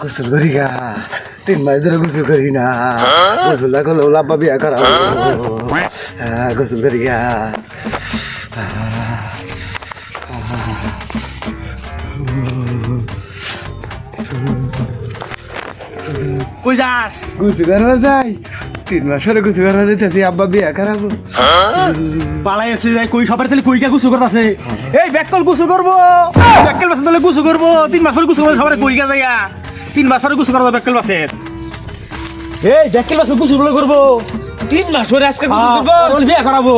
গোসল করি গা তিন মাস ধরে গোসল করি না। গোসল না করলে লাভ বিয়া হ্যাঁ, গোসল করি গা। কই যাস? গোসল করা যাই তিন মাস ধরে গোসল করা যাইতেছি আব্বা বিয়া করাবো। পালাই আছে যাই কই সবার তাহলে কই কা গুছু করতেছে? এই ব্যাককল গুছু করব। ব্যাককল বাসে তাহলে গুছু করব। তিন মাস পরে গুছু করব সবার কই কা যাইয়া? তিন মাস পরে গুছু করব ব্যাককল বাসে। এই ব্যাককল বাসে গুছু করব। তিন মাস ধরে আজকে গোসল হ্যাঁ, করব? ওর বিয়ে করাবো।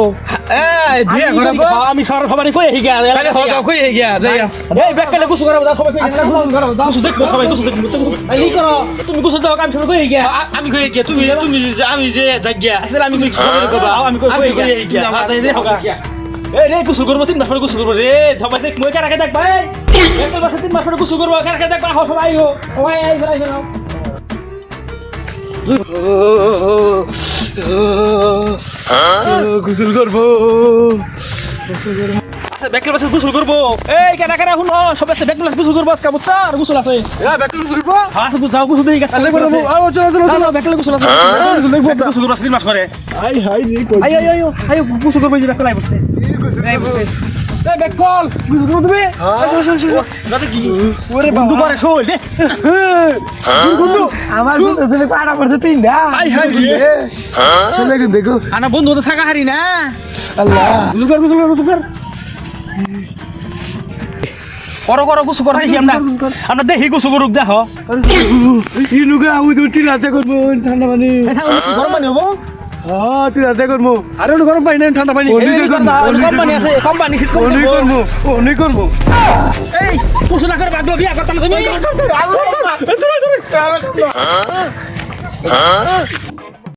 এই বিয়ে আমি করাবো। হ্যাঁ, আমি সবার সবারই কই আহি গিয়া তাহলে হতো কই গিয়া? যাইয়া এই ব্যাককলে গুছু করাবো দাও সবাই কই আজকে গুছু করাবো দাও। শুধু দেখো সবাই গুছু দেখো এই করো? তুমি গুছু দাও আমি সবাই কই গিয়া? আমি কই গিয়া? তুমি তুমি যে- আমি যে যাই গিয়া। আসলে আমি কই আমি কই কই গিয়া? মাথায় দে হোগা। এই রে গুছু করব তিন মাস পরে গুছু করব। রে সবাই দেখ মই কারাকে দেখ ভাই ব্যাককল বাসে তিন মাস পরে গুছু করব কারাকে দেখ ভাই সবাই আইও সবাই আই সবাই আই গোসল করব। আচ্ছা ব্যাককেল বাসে গোসল করব। এই কেনা কেনা শুনো সব আছে ব্যাককেল বাসে গোসল করব আজকে বুঝছা? আর গোসল আছে। ব্যাকল গোসল করব? হ্যাঁ আচ্ছা যাও গোসল দিয়ে গেছে। আরে বলো, আও, চলো, চলো, চলো। ব্যাককেল গোসল আছে। গোসল দেখব গোসল করব তিন মাস পরে আই হাই রে আই আই আই আই গোসল করব যে ব্যাককেল আই বসছে এই বসছে এই ব্যাককল গোসল করব তুমি? আসো আসো আসো দাদা কি? ওরে বন্ধু করে শোল দে বন্ধু আমার বন্ধু ছেলে পাড়া পড়ছে তিনটা আই হাই রে। ছেলে দেখো। আনা বন্ধু তো থাকা হারি না। আল্লাহ। গোসল কর গোসল কর গোসল কর। করো করো গোসল কর দেখি আমরা আমরা দেখি গোসল করুক দেখো। ইনুকে তো তিন রাতে করব ঠান্ডা পানি। গরম পানি হব? হ্যাঁ তিন রাতে করব। আরে ওটা গরম পানি না ঠান্ডা পানি। অনেক এই গরম, কথা, ওটা অনেক গরম পানি আছে কম শীত কম অনেক করব। করব অনেক করব। এই কুসুলা করে বাদ বিয়া করতাম তুমি।